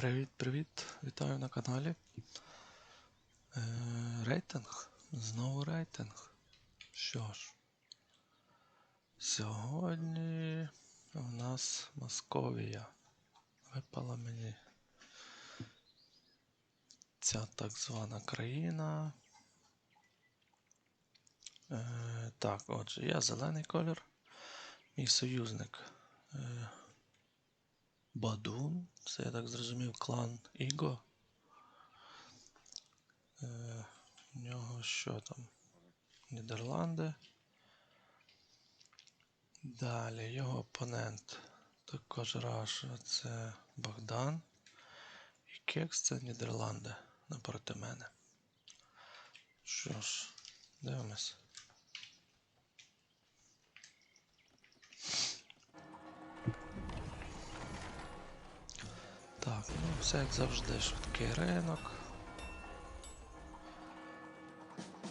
Привіт-привіт! Вітаю на каналі. Е, рейтинг. Знову рейтинг. Що ж, сьогодні у нас Московія. Випала мені ця так звана країна. Е, так, отже, я зелений колір. Мій союзник. Е, Бадун, це я так зрозумів, клан Іго. Е, у нього що там? Нідерланди. Далі його опонент також Раша це Богдан. І Кекс це Нідерланди напроти мене. Що ж, дивимось. Так, ну все як завжди, швидкий ринок.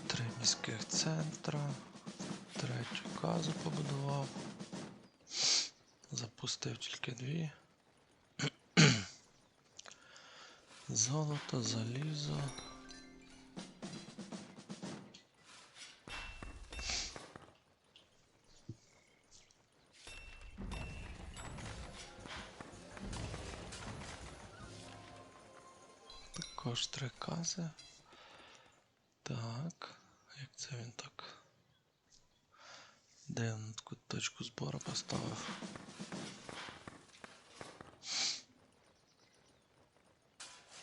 Три міських центра. Третю казу побудував. Запустив тільки дві. Золото, залізо. Кази. Так. Як це він так? Де він таку точку збору поставив?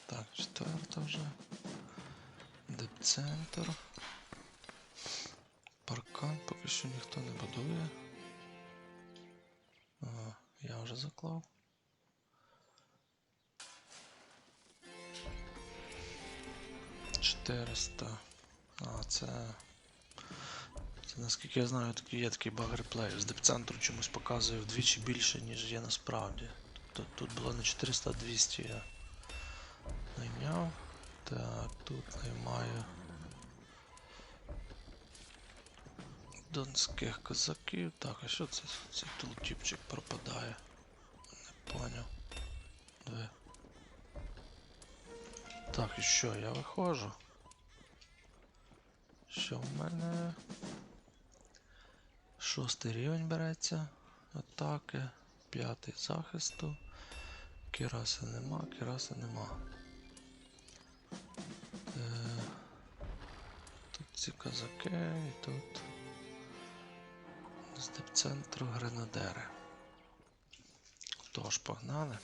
Так, четверта вже. Депцентр. Паркан поки що ніхто не будує. Ага, я вже заклав. Чотириста. А, це. Це наскільки я знаю, є такий баг реплею. З депцентру чомусь показує вдвічі більше, ніж є насправді. Тобто тут було не 400, а 200 я найняв. Так, тут наймаю донських козаків. Так, а що це? Цей тултіпчик пропадає. Не поняв. Диви. Так, і що, я виходжу? Що в мене? Шостий рівень береться. Атаки. П'ятий захисту. Кіраси нема, кіраси нема. Е, тут ці козаки і тут. З депцентру гренадери. Тож, погнали.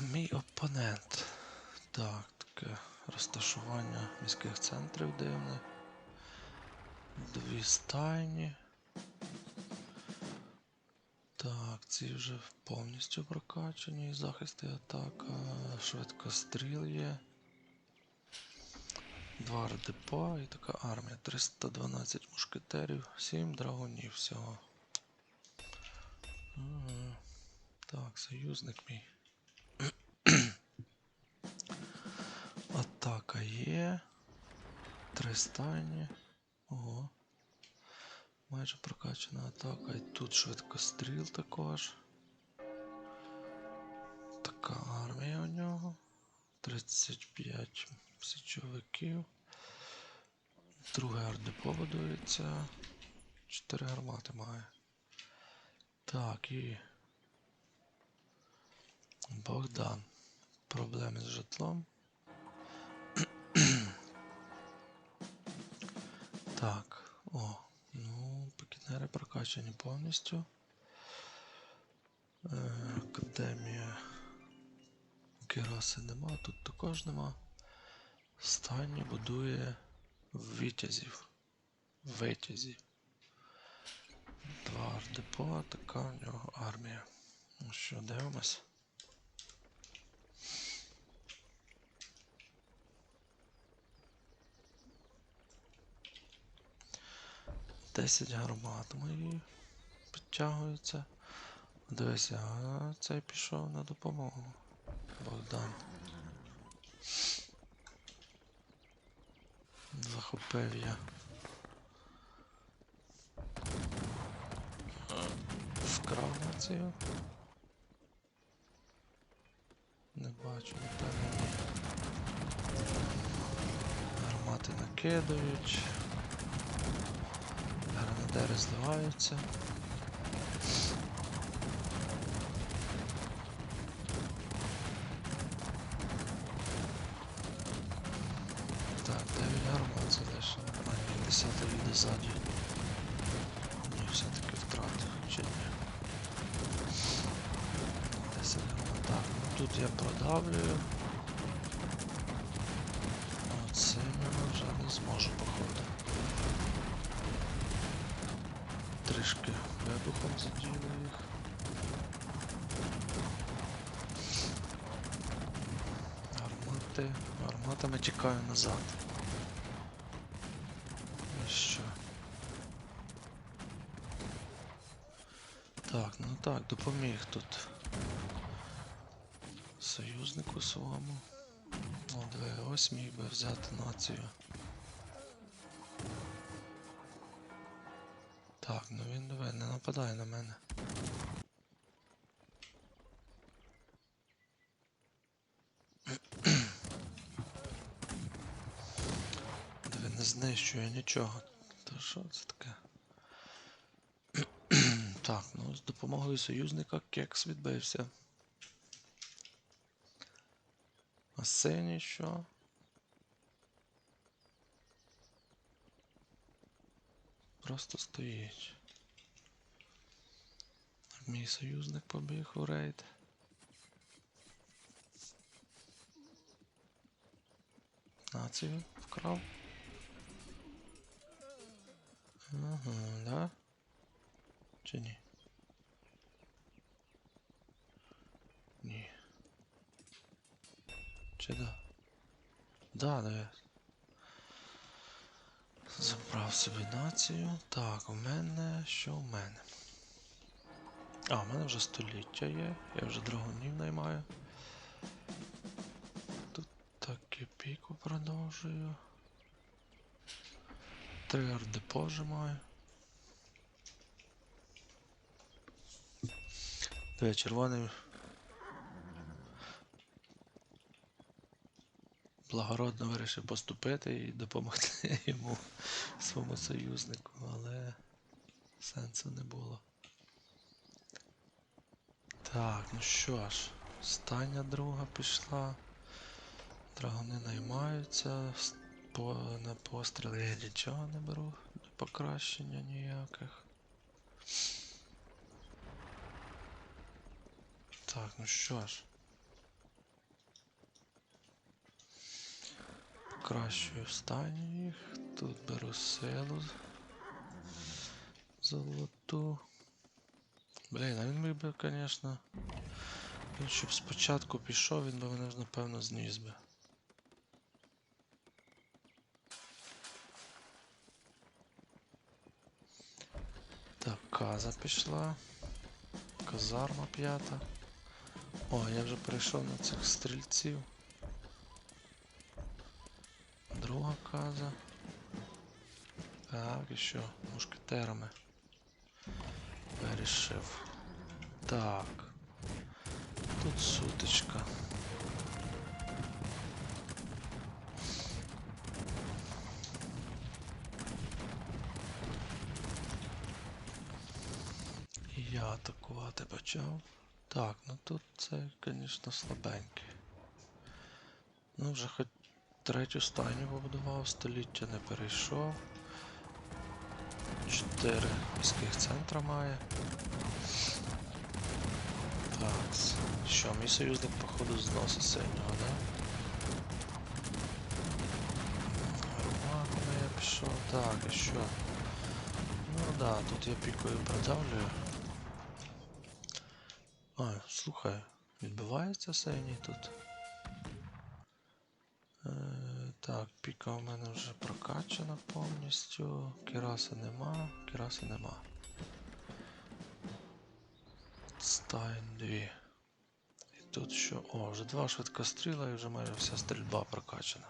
Мій опонент. Так, таке розташування міських центрів дивне. Дві стайні. Так, ці вже повністю прокачані. Захист і атака. Швидкостріл є. Два РДПА і така армія. 312 мушкетерів, 7 драгунів всього. Так, союзник мій. Атака є. Три стайні. Ого. Майже прокачана атака. І тут швидкостріл також. Така армія у нього. 35 січовиків. Друге ардепо будується. Чотири гармати має. Так, і. Богдан. Проблеми з житлом. Так, о, ну, пекінери прокачані повністю. Е, Академія Кераси нема, тут також нема. Стайні будує витязів. Витязі. Два ардепо, така в нього армія. Ну що, дивимось. 10 гармат мої підтягуються. Дивися, а цей пішов на допомогу. Богдан. Захопив я. Вкрав цю. Не бачу, не напевно. Гармати накидають. Гранадери зливаються. Так, 9 гармат залишено. А, ні, 10 їде ззаді. Ні, все-таки втрати, чи ні? 10 гармат. Так, ну тут я продавлюю. А це я вже не зможу, походу. Трішки вибухом заділи їх. Гармати. Гарматами тікаю назад. І що? Так, ну так, допоміг тут. Союзнику своєму. О, диви, ось міг би взяти націю. Так, ну він диви, не нападає на мене. Диви, не знищує нічого. Та що це таке? так, ну з допомогою союзника кекс відбився. А синій що? Просто стоїть. Так, Мій союзник побіг у рейд. Націю вкрав. Ага, да? Чи ні? Ні. Чи да? Да, да. Забрав собі націю. Так, у мене. Що у мене? А, у мене вже століття є. Я вже драгунів наймаю. Тут так і піку продовжую. Три ардепо вже маю. Диви, червоний. Благородно вирішив поступити і допомогти йому своєму союзнику, але сенсу не було. Так, ну що ж, остання друга пішла. Драгони наймаються. По, на постріли я нічого не беру, покращення ніяких. Так, ну що ж. Покращую стані їх. Тут беру силу. Золоту. Блін, а він би, звісно. Він щоб спочатку пішов, він би мене ж напевно зніс би. Так, каза пішла. Казарма п'ята. О, я вже перейшов на цих стрільців. Друга каза. Так, і що? Мушкетерами. Вирішив. Так. Тут сутичка. Атакувати почав. Так, ну тут це, звісно, слабенький. Ну, вже хоч третю стайню побудував, століття не перейшов. Чотири міських центра має. Так, що, мій союзник, походу, зносить синього, да? Романами я пішов. Так, і що? Ну да, тут я пікою продавлюю. А, слухай, відбивається синій тут. Е, так, піка у мене вже прокачана повністю. Кіраси нема, кіраси нема. Стайн 2. І тут що? О, вже два швидкостріла і вже майже вся стрільба прокачана.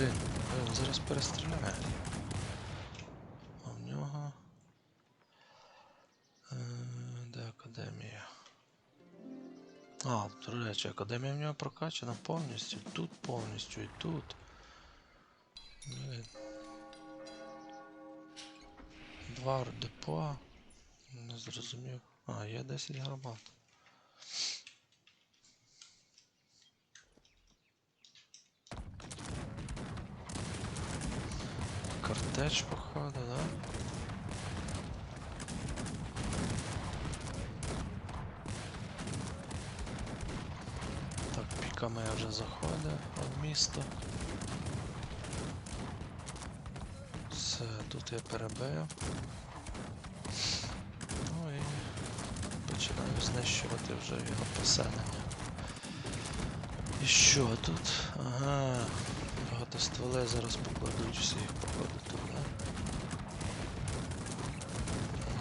Блін, він зараз перестріляє. А в нього. Е, де академія? А, до речі, академія в нього прокачана повністю. Тут повністю і тут. Блін. Два депо. Не зрозумів. А, є 10 гармат. Картеч, походу, да? Так, піка моя вже заходить в місто. Все, тут я перебив. Ну і починаю знищувати вже його поселення. І що тут? Ага. Багато стволей зараз покладуть всіх, походу тут, да?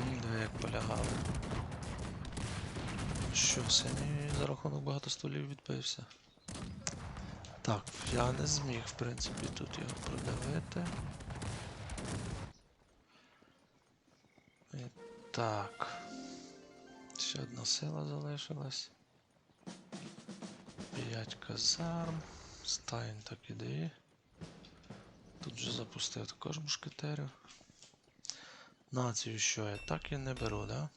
М, Диви, як полягали. Що, синій за рахунок багато стволів відбився. Так, я не зміг, в принципі, тут його продавити. І так. Ще одна сила залишилась. П'ять казарм. Стайн так іди. Тут вже запустив також мушкетерів. Націю що я так і не беру, да?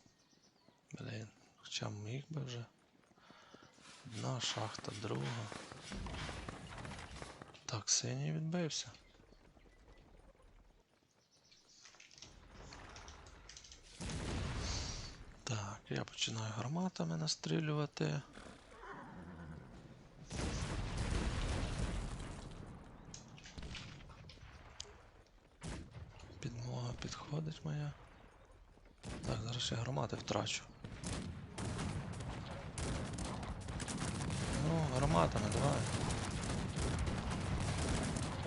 Блін, хоча міг би вже. Одна шахта, друга. Так, синій відбився. Так, я починаю гарматами настрілювати. Підмога підходить моя. Так, зараз я гармати втрачу. Ну, гарматами давай.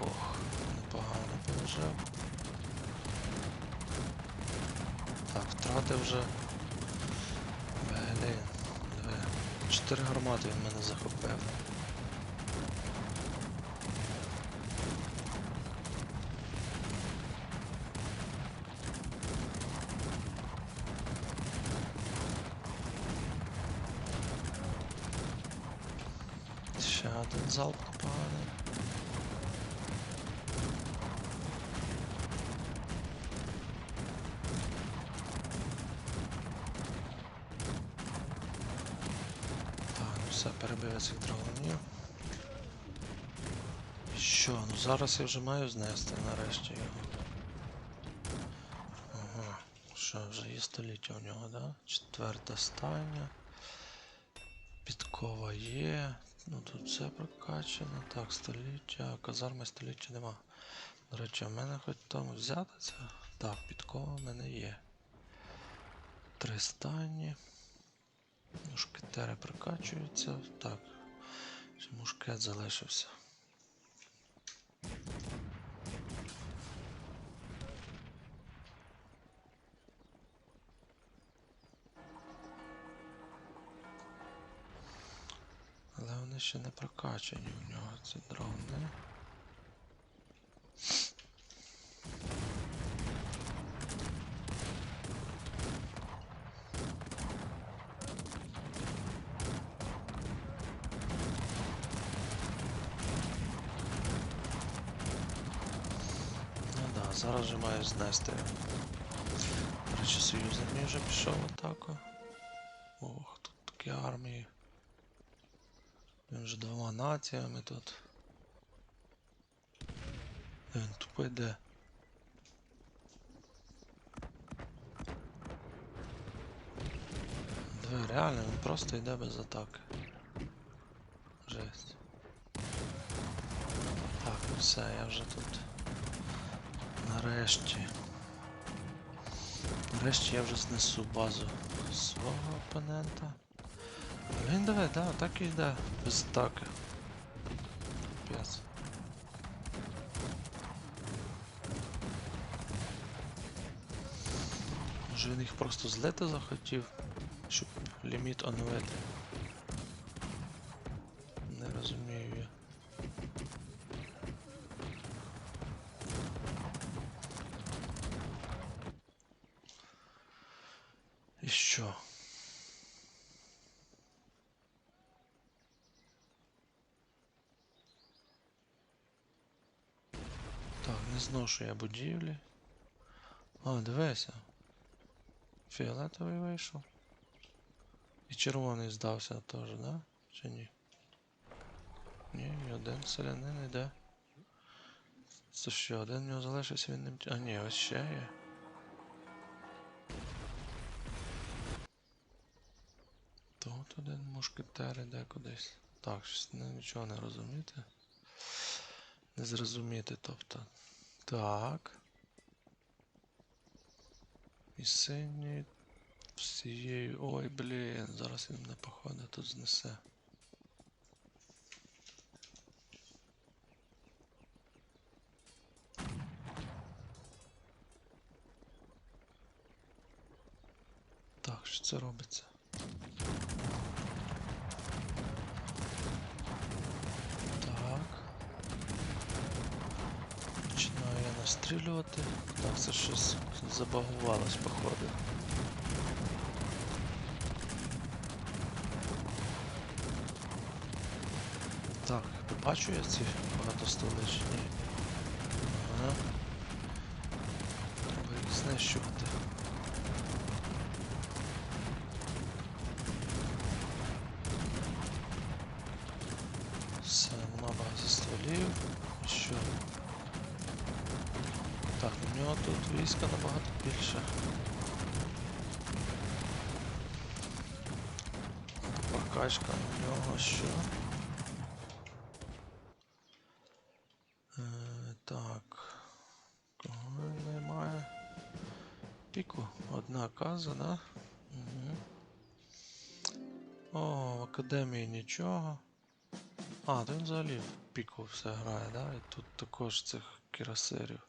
Ох, непогано положив. Так, втратив вже. Блін, диви. Чотири гармати він мене захопив. Ще один залп непоганий. Так, ну все, перебив я цих драгунів. Що, ну зараз я вже маю знести нарешті його. Ага, що, вже є століття у нього, да? Четверта стайня. Підкова є. Ну тут все прокачано. Так, століття, казарми століття нема. До речі, в мене хоч там взяти це. Так, підкова в мене є. Три стайні. Мушкетери прокачуються. Так. Мушкет залишився. Але вони ще не прокачані у нього ці дрони. Ну да, зараз же маю знести. Речі, союзник мій вже пішов в атаку. Ох, тут такі армії. Він вже двома націями тут. Він тупо йде. Диви, реально, він просто йде без атаки. Жесть. Так, ну все, я вже тут. Нарешті. Нарешті я вже знесу базу свого опонента. Він давай, да, так і йде, без атаки. Капець. Може він їх просто злити захотів, щоб ліміт оновити. Не зношує будівлі. А, дивися. Фіолетовий вийшов. І червоний здався теж, да? Чи ні? Ні, і один селянин іде. Це що, один в нього залишився, він не... А ні, ось ще є. Тут один мушкетер іде кудись. Так, щось нічого не розуміти. Не зрозуміти, тобто. Так. І синій всією. Ой, блін, зараз він мене походу тут знесе. Так, що це робиться? Так. Починаю. Так, це щось забагувалось, походу. Так, бачу я ці багатостоличні. Ага. Знищувати. Все, нема багато стволів. Що? Тут війська набагато більше. Прокачка у нього що? Е, так. Кого наймає? Піку. Одна каза, да? Угу. О, в академії нічого. А, то він взагалі в піку все грає, да? І тут також цих кірасерів.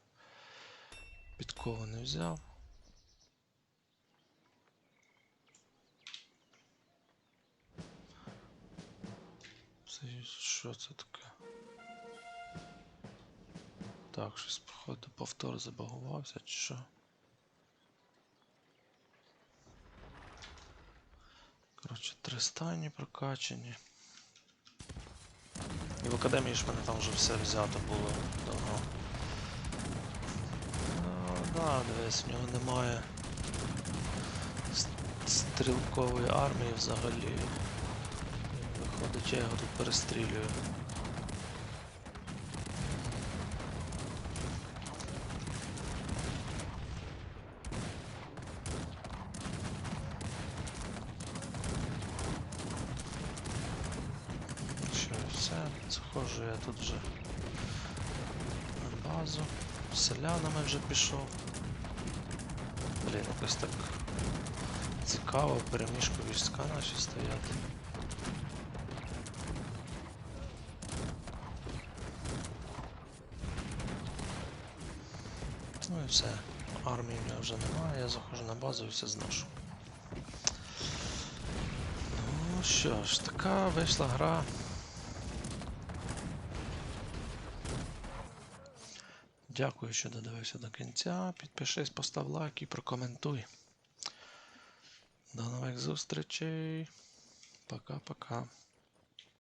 Підкову не взяв. Це що це таке? Так, щось походу повтор забагувався чи що? Коротше, три стані прокачані. І в академії ж мене там вже все взято було Ну, дивись, в нього немає стрілкової армії взагалі. Виходить, я його тут перестрілюю. Що, все, заходжу я тут вже на базу. Селянами вже пішов. Якось так цікаво, переміжку війська наші стоять. Ну і все. Армії в мене вже немає, я заходжу на базу і все зношу. Ну що ж, така вийшла гра. Дякую, що додивився до кінця. Підпишись, постав лайк і прокоментуй. До нових зустрічей. Пока-пока.